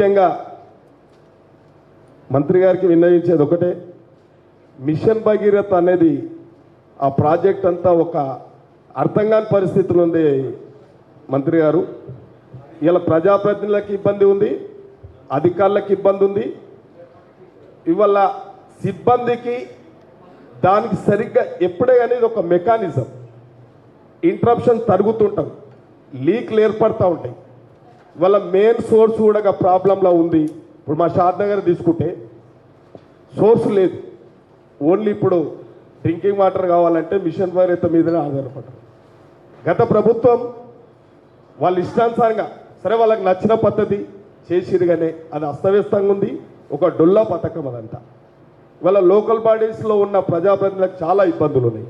ముఖ్యంగా మంత్రి గారికి విన్నవించేది ఒకటే. మిషన్ భగీరథ అనేది ఆ ప్రాజెక్ట్ అంతా ఒక అర్థం కాని పరిస్థితులు ఉంది మంత్రి గారు. ఇలా ప్రజాప్రతినిధులకు ఇబ్బంది ఉంది అధికారులకు ఇబ్బంది ఉంది. ఇవాళ సిబ్బందికి దానికి సరిగ్గా ఎప్పుడే కానీ ఇది ఒక మెకానిజం. ఇంట్రప్షన్ తరుగుతుంటాం లీక్లు ఏర్పడుతూ ఉంటాయి. వాళ్ళ మెయిన్ సోర్స్ కూడా ప్రాబ్లంలో ఉంది. ఇప్పుడు మా షాద్ నగర్ తీసుకుంటే సోర్స్ లేదు. ఓన్లీ ఇప్పుడు డ్రింకింగ్ వాటర్ కావాలంటే మిషన్ భగీరథ మీదనే ఆధారపడరు గత ప్రభుత్వం వాళ్ళ ఇష్టానుసారంగా సరే వాళ్ళకి నచ్చిన పద్ధతి చేసిరుగానే అది అస్తవ్యస్తంగా ఉంది. ఒక డొల్లా పథకం అదంతా ఇవాళ లోకల్ బాడీస్లో ఉన్న ప్రజాప్రతినిధులకు చాలా ఇబ్బందులు ఉన్నాయి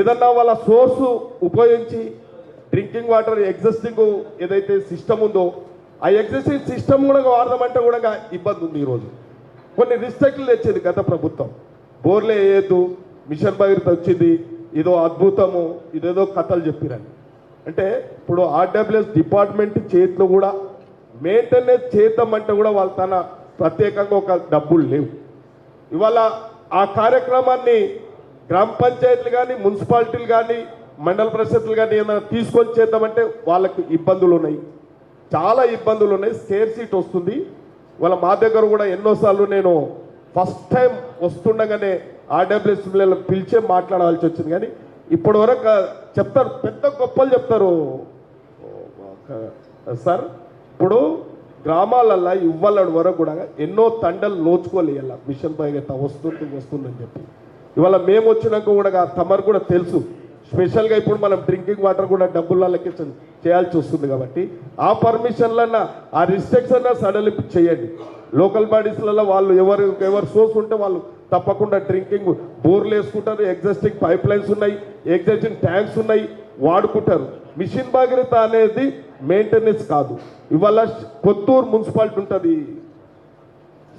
ఏదన్నా వాళ్ళ సోర్సు ఉపయోగించి డ్రింకింగ్ వాటర్ ఎగ్జిస్టింగ్ ఏదైతే సిస్టమ్ ఉందో ఆ ఎగ్జిస్టింగ్ సిస్టమ్ కూడా వాడదామంటే కూడా ఇబ్బంది ఉంది ఈరోజు కొన్ని రిస్ట్రిక్ట్లు తెచ్చింది గత ప్రభుత్వం. బోర్లే వేయద్దు మిషన్ భగీరథ వచ్చింది ఇదో అద్భుతము ఇదేదో కథలు చెప్పిరని. అంటే ఇప్పుడు ఆర్డబ్ల్యూఎస్ డిపార్ట్మెంట్ చేతిలో కూడా మెయింటెనెన్స్ చేద్దామంటే కూడా వాళ్ళు తన ప్రత్యేకంగా ఒక డబ్బులు లేవు. ఇవాళ ఆ కార్యక్రమాన్ని గ్రామ పంచాయతీలు కానీ మున్సిపాలిటీలు కానీ మండల పరిషత్లు కానీ ఏమైనా తీసుకొని చేద్దామంటే వాళ్ళకి ఇబ్బందులు ఉన్నాయి. చాలా ఇబ్బందులు ఉన్నాయి. స్కేర్ సీట్ వస్తుంది. వాళ్ళ మా దగ్గర కూడా ఎన్నోసార్లు నేను ఫస్ట్ టైం వస్తుండగానే ఆర్డబ్ల్యూఎస్ పిలిచే మాట్లాడాల్సి వచ్చింది. కానీ ఇప్పటి వరకు చెప్తారు. పెద్ద గొప్పలు చెప్తారు. సార్ ఇప్పుడు గ్రామాలల్లో ఇవ్వాలడు వరకు కూడా ఎన్నో తండలు నోచుకోలేయాల మిషన్ భగీరథ వస్తుంది వస్తుందని చెప్పి. ఇవాళ మేము వచ్చినాక కూడా తమరు కూడా తెలుసు. స్పెషల్గా ఇప్పుడు మనం డ్రింకింగ్ వాటర్ కూడా డబ్బుల్లో డబ్బులకి చేయాల్సి వస్తుంది కాబట్టి ఆ పర్మిషన్లన్నా ఆ రిస్ట్రిక్షన్ సడలింపు చేయండి. లోకల్ బాడీస్లలో వాళ్ళు ఎవరు ఎవరు సోర్స్ ఉంటే వాళ్ళు తప్పకుండా డ్రింకింగ్ బోర్లు వేసుకుంటారు ఎగ్జిస్టింగ్ పైప్ లైన్స్ ఉన్నాయి ఎగ్జిస్టింగ్ ట్యాంక్స్ ఉన్నాయి వాడుకుంటారు. మిషన్ భగీరథ అనేది మెయింటెనెన్స్ కాదు. ఇవాళ కొత్తూరు మున్సిపాలిటీ ఉంటుంది.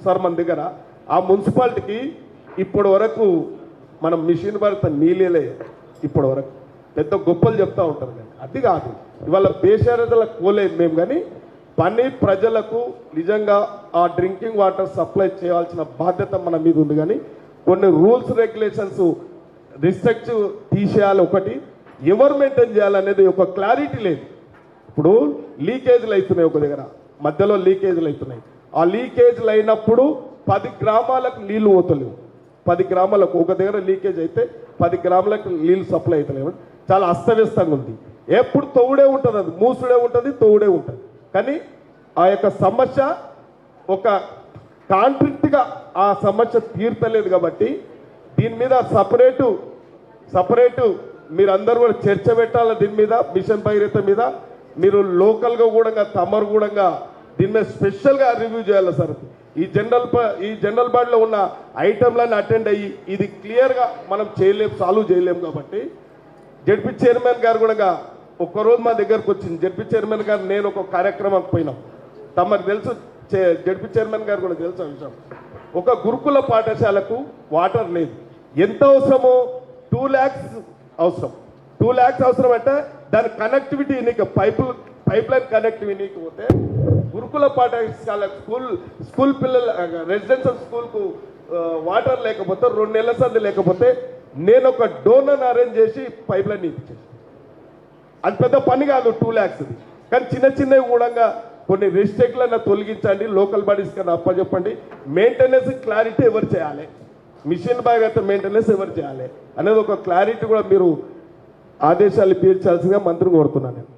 సార్ మన దగ్గర ఆ మున్సిపాలిటీకి ఇప్పటి వరకు మనం మిషన్ భారత నీళ్ళే ఇప్పటి వరకు పెద్ద గొప్పలు చెప్తూ ఉంటారు కానీ అది కాదు. ఇవాళ బేషరతల కోలేదు మేము కానీ పని ప్రజలకు నిజంగా ఆ డ్రింకింగ్ వాటర్ సప్లై చేయాల్సిన బాధ్యత మన మీద ఉంది కానీ కొన్ని రూల్స్ రెగ్యులేషన్స్ రిస్ట్రిక్ట్ తీసేయాలి ఒకటి. ఎవరు మెయింటైన్ చేయాలనేది ఒక క్లారిటీ లేదు. ఇప్పుడు లీకేజ్లు అవుతున్నాయి ఒక దగ్గర. మధ్యలో లీకేజ్లు అవుతున్నాయి ఆ లీకేజ్లు అయినప్పుడు పది గ్రామాలకు నీళ్ళు పోతలేవు. పది గ్రామాలకు ఒక దగ్గర లీకేజ్ అయితే పది గ్రాములకు నీళ్ళు సప్లై అవుతలేవు చాలా అస్తవ్యస్తంగా ఉంది. ఎప్పుడు తోడే ఉంటుంది అది మూసుడే ఉంటుంది తోడే ఉంటుంది. కానీ ఆ యొక్క సమస్య ఒక కాంట్రిక్ట్గా ఆ సమస్య తీర్తలేదు కాబట్టి దీని మీద సపరేటు సపరేటు మీరందరూ కూడా చర్చ పెట్టాలి దీని మీద మిషన్ భగీరథ మీద. మీరు లోకల్గా కూడా తమరు కూడా దీని మీద స్పెషల్గా రివ్యూ చేయాలి సార్? ఈ జనరల్ ఈ జనరల్ బాడీలో ఉన్న ఐటెంలను అటెండ్ అయ్యి ఇది క్లియర్గా మనం చేయలేము సాల్వ్ చేయలేము కాబట్టి జడ్పీ చైర్మన్ గారు కూడా ఒక్కరోజు మా దగ్గరకు వచ్చింది. జడ్పీ చైర్మన్ గారు నేను ఒక కార్యక్రమానికి పోయినాం. తమకు తెలుసు జడ్పీ చైర్మన్ గారు కూడా తెలుసు విషయం. ఒక గురుకుల పాఠశాలకు వాటర్ లేదు. ఎంత అవసరమో టూ ల్యాక్స్ అవసరం. టూ ల్యాక్స్ అవసరం అంటే దాని కనెక్టివిటీ నీకు పైపు పైప్ లైన్ కనెక్టివిటీ పోతే గురుకుల పాఠశాల స్కూల్ స్కూల్ పిల్లల రెసిడెన్షియల్ స్కూల్కు వాటర్ లేకపోతే రెండు నెలల సంది లేకపోతే నేను ఒక డోనర్ అరేంజ్ చేసి పైప్ లైన్ ఇప్పించేసి అది పెద్ద పని కాదు టూ ల్యాక్స్ కానీ చిన్న చిన్నవి కూడా కొన్ని రిస్ట్రిక్ట్లను తొలగించండి లోకల్ బాడీస్ కన్నా అప్పచెప్పండి. మెయింటెనెన్స్ క్లారిటీ ఎవరు చేయాలి? మిషన్ బాగా మెయింటెనెన్స్ ఎవరు చేయాలి? అనేది ఒక క్లారిటీ కూడా మీరు ఆదేశాలు పీల్చాల్సిందిగా మంత్రి కోరుతున్నాను నేను.